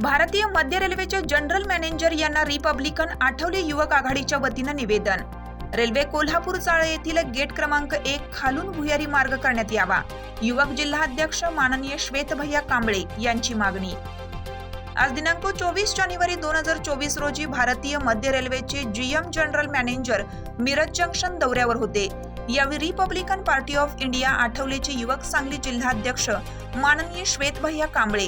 भारतीय मध्य रेल्वेचे जनरल मॅनेजर यांना रिपब्लिकन आठवले युवक आघाडीच्या वतीनं निवेदन. रेल्वे कोल्हापूर चाळे येथील गेट क्रमांक एक खालून भुयारी मार्ग करण्यात यावा. युवक जिल्हाध्यक्ष माननीय श्वेतभैया कांबळे यांची मागणी. आज दिनांक चोवीस जानेवारी दोन हजार चोवीस रोजी भारतीय मध्य रेल्वेचे GM general manager Miraj junction दौऱ्यावर होते. यावेळी रिपब्लिकन पार्टी ऑफ इंडिया आठवलेचे युवक सांगली जिल्हाध्यक्ष माननीय श्वेतभैया कांबळे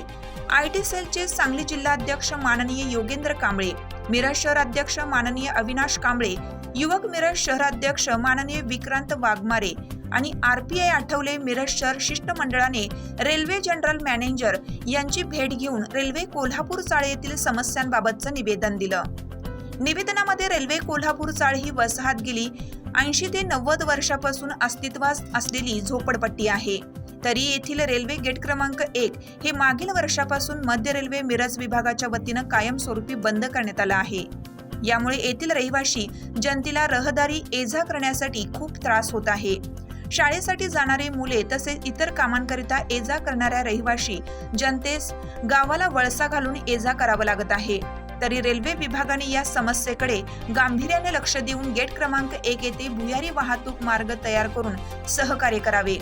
आय टी सेलचे सांगली जिल्हाध्यक्ष माननीय योगेंद्र कांबळे मिरज शहराध्यक्ष माननीय अविनाश कांबळे युवक मिरज शहराध्यक्ष माननीय विक्रांत वाघमारे आणि आरपीआय आठवले मिरज शहर शिष्टमंडळाने रेल्वे जनरल मॅनेजर यांची भेट घेऊन रेल्वे कोल्हापूर चाळ येथील समस्यांबाबतचं निवेदन दिलं. निवेदनामध्ये रेल्वे कोल्हापूर चाळ ही वसाहत गेली ऐंशी ते नव्वद वर्षापासून अस्तित्वात असलेली झोपडपट्टी आहे. तरी येथील रेल्वे गेट क्रमांक एक हे मागील वर्षापासून मध्य रेल्वे मिरज विभागाच्या वतीनं कायमस्वरूपी बंद करण्यात आलं आहे. यामुळे येथील रहिवाशी जनतेला रहदारी एझा करण्यासाठी खूप त्रास होत आहे. शाळेसाठी जाणारी मुले तसेच इतर कामांकरिता एजा करणाऱ्या रहिवाशी जनतेस गावाला वळसा घालून एजा करावा करावं लागत आहे. तरी रेल्वे विभागाने या समस्येकडे गांभीर्याने लक्ष देऊन गेट क्रमांक एक येथे भुयारी वाहतूक मार्ग तयार करून सहकार्य करावे.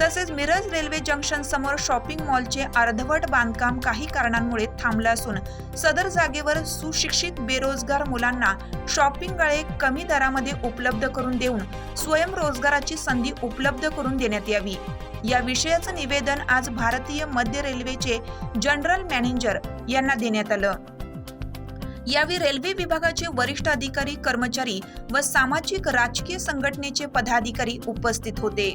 तसेच मिरज रेल्वे जंक्शन समोर शॉपिंग मॉलचे अर्धवट बांधकाम काही कारणांमुळे थांबलं असून सदर जागेवर सुशिक्षित बेरोजगार मुलांना शॉपिंग गळे कमी दरामध्ये उपलब्ध करून देऊन स्वयंरोजगाराची संधी उपलब्ध करून देण्यात यावी. या विषयाचं निवेदन आज भारतीय मध्य रेल्वेचे जनरल मॅनेजर यांना देण्यात आलं. यावेळी रेल्वे विभागाचे वरिष्ठ अधिकारी कर्मचारी व सामाजिक राजकीय संघटनेचे पदाधिकारी उपस्थित होते.